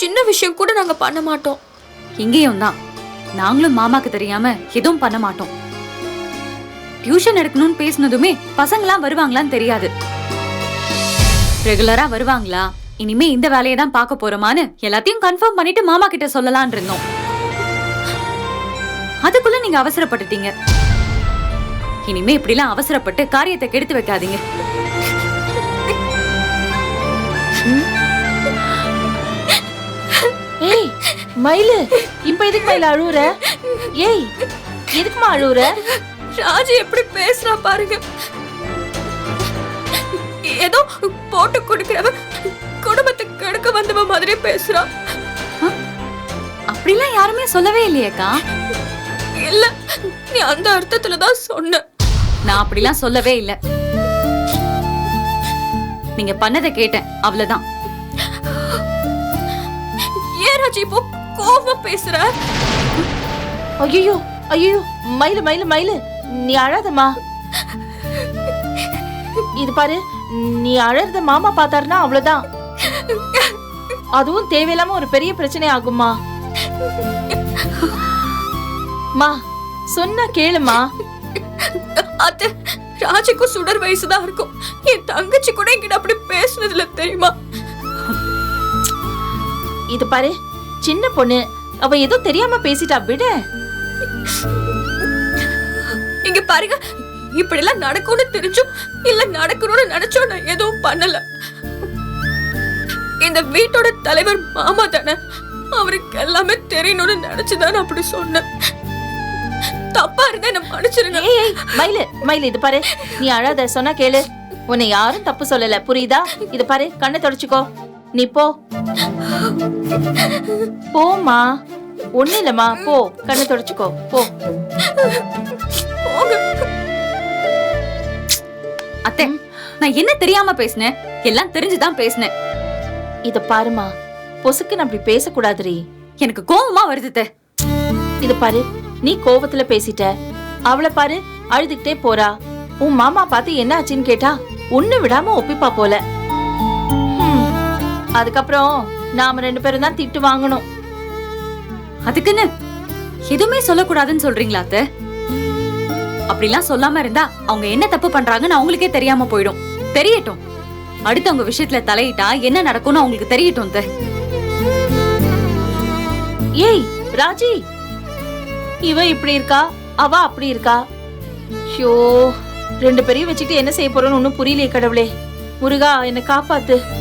சின்ன விஷயம் கூட நாங்க பண்ண மாட்டோம். இங்கேயும் தான். நாங்களும் மாமாக்கு தெரியாம எதுவும் பண்ண மாட்டோம். டியூஷன் எடுக்கணும்னு பேசினதுமே பசங்களாம் வருவாங்களான்னு தெரியாது. ரெகுலரா வருவாங்களா? இனிமே இந்த வேலையை தான் பார்க்க போறோமான்னு எல்லாத்தையும் கன்ஃபார்ம் பண்ணிட்டு மாமா கிட்ட சொல்லலாம்னு இருந்தோம். அதுக்குள்ள நீங்க அவசரப்பட்டுட்டீங்க. இனிமே இப்படிலாம் அவசரப்பட்டு காரியத்தை கெடுத்து வைக்காதீங்க. மயிலு இப்ப எதுக்கு மயில அழுவுற? ஏய் எதுக்குமா அழுவுற? ராஜி எப்படி பேசுறா பாருங்க. ஏதோ போட்டு கொடுக்கிறவ குடும்பத்தை கெடுக்க வந்தவ மாதிரி பேசுறா. அப்படிலாம் யாருமே சொல்லவே இல்லையேக்கா இல்ல நீ அந்த அர்த்தத்துல தான் சொன்ன. நான் அப்படிலாம் சொல்லவே இல்ல. நீங்க பண்ணதை கேட்டேன் அவ்வளவுதான். ஏன் ராஜி இப்போ கோவமா பேசுற. ஐயோ ஐயோ மயிலு மயிலு மயிலு. நீ அழாதம்மா. இது பாரு நீ அழறத மாமா பார்த்தாருன்னா அவ்வளவுதான். அதுவும் தேவையில்லாம ஒரு பெரிய பிரச்சனை ஆகுமா மா சொன்னா கேளுமா. அத்தை ராஜிக்கும் சுடர் வயசுதான் இருக்கும். என் தங்கச்சி கூட என்கிட்ட அப்படி பேசுனதுல தெரியுமா? இது பாரு சின்ன பொண்ணு. அவ ஏதோ தெரியாம பேசிட்டா விடு. இங்க பாருங்க. இப்படி எல்லாம் நடக்கும்னு தெரிஞ்சும் இல்ல நடக்கணும்னு நினைச்சோம் நான் எதுவும் பண்ணல. இந்த வீட்டோட தலைவர் மாமா தானே. அவருக்கு எல்லாமே தெரியணும்னு நினைச்சுதான் நான் அப்படி சொன்னேன். தப்பா இருந்தா என்ன மன்னிச்சிருங்க. ஏய் மயிலு மயிலு இது பாரு. நீ அழாத சொன்னா கேளு. உன்னை யாரும் தப்பு சொல்லல புரியுதா? இது பாரு கண்ணை தொடச்சுக்கோ. நீ போ. போம்மா. ஒண்ணு இல்லம்மா. போ. கண்ணை தொடச்சுக்கோ. போ. அத்தை நான் என்ன தெரியாம பேசினேன்? எல்லாம் தெரிஞ்சுதான் பேசினேன். இத பாருமா பொசுக்குன்னு அப்படி பேசக்கூடாதுரி எனக்கு கோவமா வருது. இது பாரு. நீ கோவத்துல பேசிட்ட. அவளை பாரு. அழுதுகிட்டே போறா. உன் மாமா பார்த்து என்ன ஆச்சுன்னு கேட்டா ஒண்ணு விடாம ஒப்பிப்பா போல. அதுக்கப்புறம் நாம ரெண்டு பேரும் தான் திட்டு வாங்கணும். அதுக்குன்னு எதுவுமே சொல்லக்கூடாதுன்னு சொல்றீங்களா அத்த? அப்படிலாம் சொல்லாம இருந்தா அவங்க என்ன தப்பு பண்றாங்கன்னு அவங்களுக்கே தெரியாம போயிடும். தெரியட்டும். அடுத்தவங்க விஷயத்துல தலையிட்டா என்ன நடக்கும்னு அவங்களுக்கு தெரியட்டும் ஏய் ராஜி! இவ இப்படி இருக்கா? அவ அப்படி இருக்கா? ஷோ ரெண்டு பேரையும் வச்சுக்கிட்டு என்ன செய்ய போறோம்னு ஒன்னும் புரியலையே கடவுளே. முருகா என்னை காப்பாத்து.